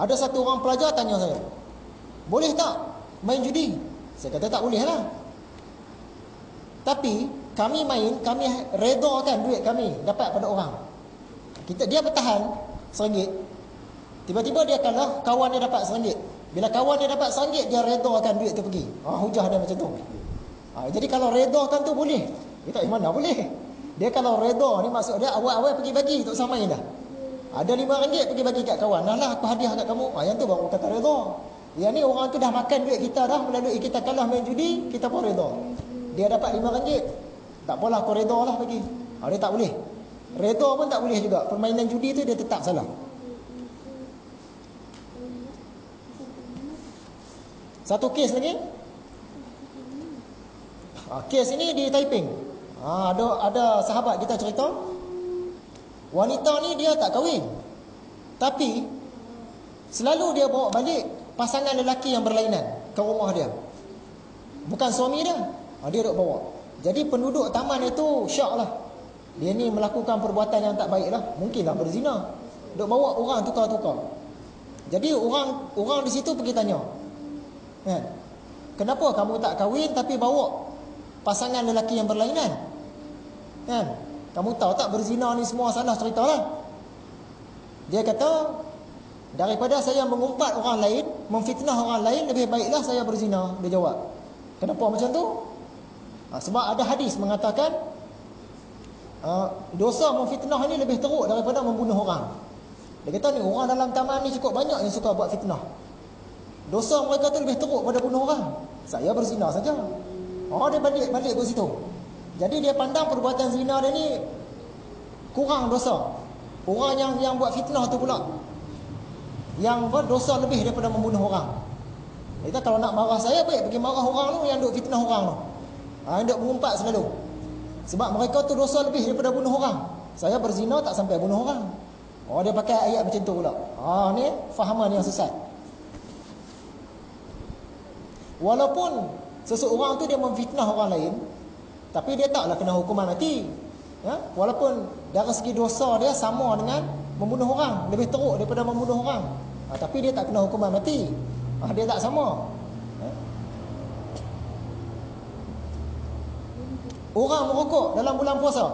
Ada satu orang pelajar tanya saya, boleh tak main judi? Saya kata tak boleh lah. Tapi kami main, kami redakan duit kami dapat pada orang. Kita dia bertahan seringgit. Tiba-tiba dia kalah, kawan dia dapat seringgit. Bila kawan dia dapat seringgit, dia redakan duit tu pergi. Ha, hujah dia macam tu. Ha, jadi kalau redakan tu boleh. Kita mana boleh? Dia kalau reda ni maksud dia awal-awal pergi bagi tak sama dah. Ada lima ringgit pergi bagi kat kawan. Nah lah aku hadiah kat kamu. Ha, yang tu baru kata reda. Yang ni orang tu dah makan duit kita dah melalui kita kalah main judi, kita pun reda. Dia dapat lima ringgit. Tak apalah kau reda lah bagi. Ha, dia tak boleh. Reda pun tak boleh juga. Permainan judi tu dia tetap salah. Satu kes lagi. Ha, kes ini di Taiping. Ha, ada ada sahabat kita cerita wanita ni dia tak kahwin. Tapi selalu dia bawa balik pasangan lelaki yang berlainan ke rumah dia. Bukan suami dia. Ha, dia duk bawa. Jadi penduduk taman itu syak lah. Dia ni melakukan perbuatan yang tak baik lah. Mungkinlah berzina. Duk bawa orang tukar-tukar. Jadi orang orang di situ pergi tanya. Kan? Kenapa kamu tak kahwin tapi bawa pasangan lelaki yang berlainan? Kan? Kamu tahu tak berzina ni semua salah cerita lah. Dia kata, daripada saya mengumpat orang lain, memfitnah orang lain, lebih baiklah saya berzina. Dia jawab. Kenapa macam tu? Ha, sebab ada hadis mengatakan, uh, dosa memfitnah ni lebih teruk daripada membunuh orang. Dia kata ni, orang dalam taman ni cukup banyak yang suka buat fitnah. Dosa mereka tu lebih teruk pada bunuh orang. Saya berzina saja. Oh, dia balik balik ke situ. Jadi dia pandang perbuatan zina dia ni kurang dosa. Orang yang yang buat fitnah tu pula yang berdosa lebih daripada membunuh orang. Kita kalau nak marah saya baik pergi marah orang tu yang duk fitnah orang tu. Ha, yang duk mengumpat selalu. Sebab mereka tu dosa lebih daripada bunuh orang. Saya berzina tak sampai bunuh orang. Oh dia pakai ayat macam tu pula. Ha ni fahaman yang sesat. Walaupun seseorang tu dia memfitnah orang lain, tapi dia taklah kena hukuman mati. Ya? Walaupun dari segi dosa dia sama dengan membunuh orang, lebih teruk daripada membunuh orang. Ha, tapi dia tak kena hukuman mati. Ha, dia tak sama. Ya? Orang merokok dalam bulan puasa.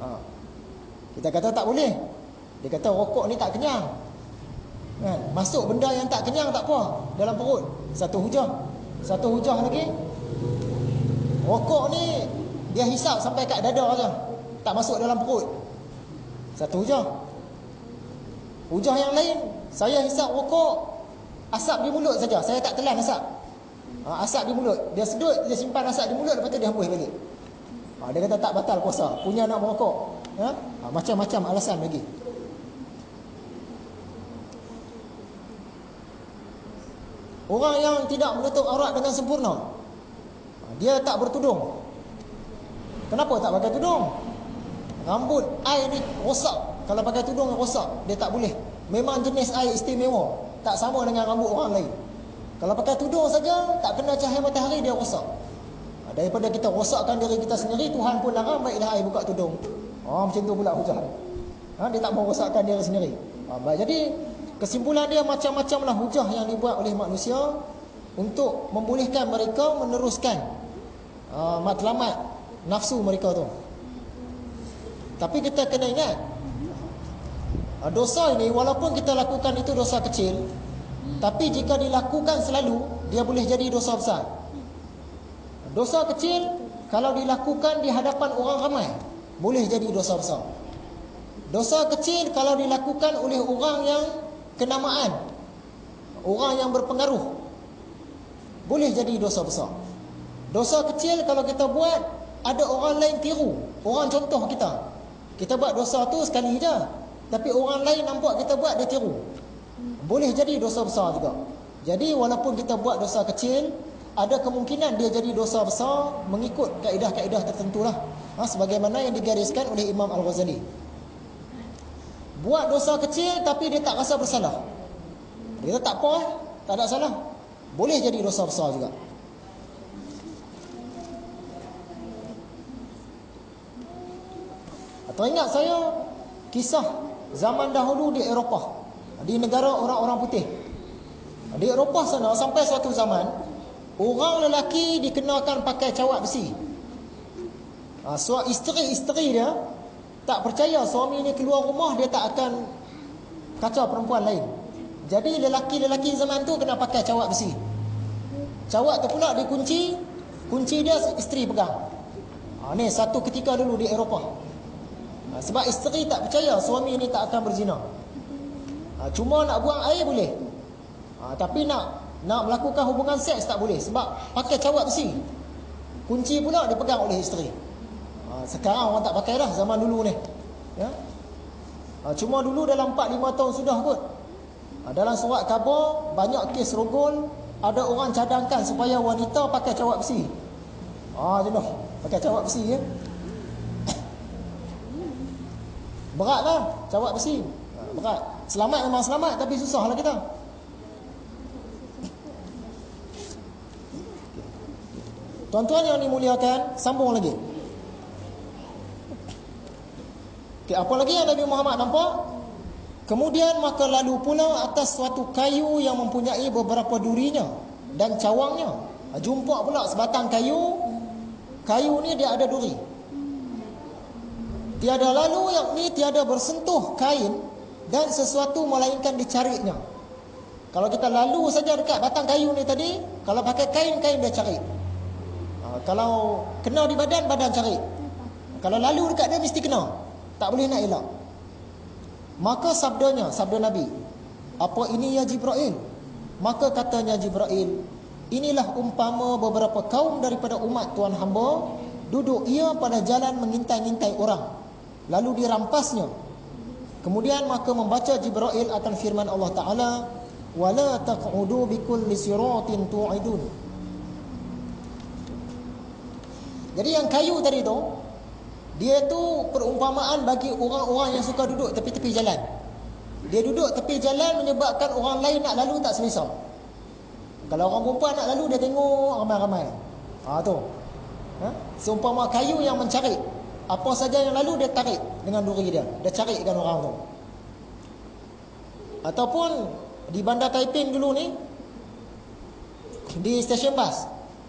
Ha. Kita kata tak boleh. Dia kata rokok ni tak kenyang. Kan? Masuk benda yang tak kenyang tak apa dalam perut. Satu hujah. Satu hujah lagi Rokok ni dia hisap sampai kat dada aja. Tak masuk dalam perut. Satu hujah. Hujah yang lain, saya hisap rokok asap di mulut saja. Saya tak telan asap. Ha, asap di mulut. Dia sedut, dia simpan asap di mulut lepas tu dia hembus balik. Ha, dia kata tak batal puasa. Punya nak merokok. Ha? Ha, macam-macam alasan lagi. Orang yang tidak menutup aurat dengan sempurna dia tak bertudung. Kenapa tak pakai tudung? Rambut ai ni rosak. Kalau pakai tudung rosak, dia tak boleh. Memang jenis air istimewa, tak sama dengan rambut orang lain. Kalau pakai tudung saja, tak kena cahaya matahari dia rosak. Ha, daripada kita rosakkan diri kita sendiri, Tuhan pun larang baiklah air buka tudung. Oh, macam tu pula hujah. Ha, dia tak mau rosakkan diri sendiri. Ha, baik. Jadi kesimpulan dia macam-macamlah hujah yang dibuat oleh manusia untuk membolehkan mereka meneruskan uh, matlamat nafsu mereka tu. Tapi kita kena ingat uh, dosa ini walaupun kita lakukan itu dosa kecil, tapi jika dilakukan selalu dia boleh jadi dosa besar. Dosa kecil kalau dilakukan di hadapan orang ramai boleh jadi dosa besar. Dosa kecil kalau dilakukan oleh orang yang kenamaan, orang yang berpengaruh boleh jadi dosa besar. Dosa kecil kalau kita buat ada orang lain tiru, orang contoh kita. Kita buat dosa tu sekali je. Tapi orang lain nampak kita buat dia tiru. Boleh jadi dosa besar juga. Jadi walaupun kita buat dosa kecil, ada kemungkinan dia jadi dosa besar mengikut kaedah-kaedah tertentu lah. Ha, sebagaimana yang digariskan oleh Imam Al-Ghazali. Buat dosa kecil tapi dia tak rasa bersalah. Dia tak apa, tak ada salah. Boleh jadi dosa besar juga. Atau ingat saya kisah zaman dahulu di Eropah. Di negara orang-orang putih. Di Eropah sana sampai suatu zaman orang lelaki dikenakan pakai cawat besi. Ha, so isteri-isteri dia tak percaya suami ni keluar rumah dia tak akan kacau perempuan lain. Jadi lelaki-lelaki zaman tu kena pakai cawat besi. Cawat tu pula dikunci, kunci dia isteri pegang. Ha, ni satu ketika dulu di Eropah. Ha, sebab isteri tak percaya suami ni tak akan berzina. Ha, cuma nak buang air boleh. Ha, tapi nak nak melakukan hubungan seks tak boleh sebab pakai cawat besi. Kunci pula dipegang oleh isteri. Ha, sekarang orang tak pakai dah zaman dulu ni. Ya. Ha, cuma dulu dalam 4 5 tahun sudah kot. Ha, dalam surat khabar banyak kes rogol ada orang cadangkan supaya wanita pakai cawat besi. Ah ha, jenuh pakai cawat besi ya. Beratlah cawat besi. Berat. Selamat memang selamat tapi susahlah kita. Tuan-tuan yang dimuliakan, sambung lagi. Okay, apa lagi yang Nabi Muhammad nampak? Kemudian maka lalu pula atas suatu kayu yang mempunyai beberapa durinya dan cawangnya. Jumpa pula sebatang kayu. Kayu ni dia ada duri. Tiada lalu yang ni tiada bersentuh kain dan sesuatu melainkan dicarinya. Kalau kita lalu saja dekat batang kayu ni tadi, kalau pakai kain, kain dia cari kalau kena di badan, badan cari. Kalau lalu dekat dia, mesti kena. Tak boleh nak elak. Maka sabdanya, sabda Nabi. Apa ini ya Jibril? Maka katanya Jibril. Inilah umpama beberapa kaum daripada umat Tuhan hamba. Duduk ia pada jalan mengintai-intai orang. Lalu dirampasnya. Kemudian maka membaca Jibril akan firman Allah Ta'ala. Wala taq'udu bikul lisiratin tu'idun. Jadi yang kayu tadi tu dia tu perumpamaan bagi orang-orang yang suka duduk tepi-tepi jalan. Dia duduk tepi jalan menyebabkan orang lain nak lalu tak selesa. Kalau orang perempuan nak lalu dia tengok ramai-ramai. Ha tu. Ha? Seumpama kayu yang mencari apa saja yang lalu dia tarik dengan duri dia. Dia carikan orang tu. Ataupun di bandar Taiping dulu ni di stesen bas.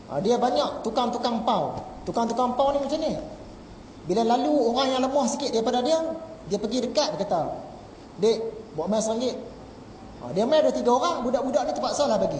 Ha, dia banyak tukang-tukang pau. Tukang-tukang pau ni macam ni. Bila lalu orang yang lemah sikit daripada dia, dia pergi dekat dia kata, "Dek, buat mai RM1." Ha, dia mai ada tiga orang, budak-budak ni terpaksa lah bagi.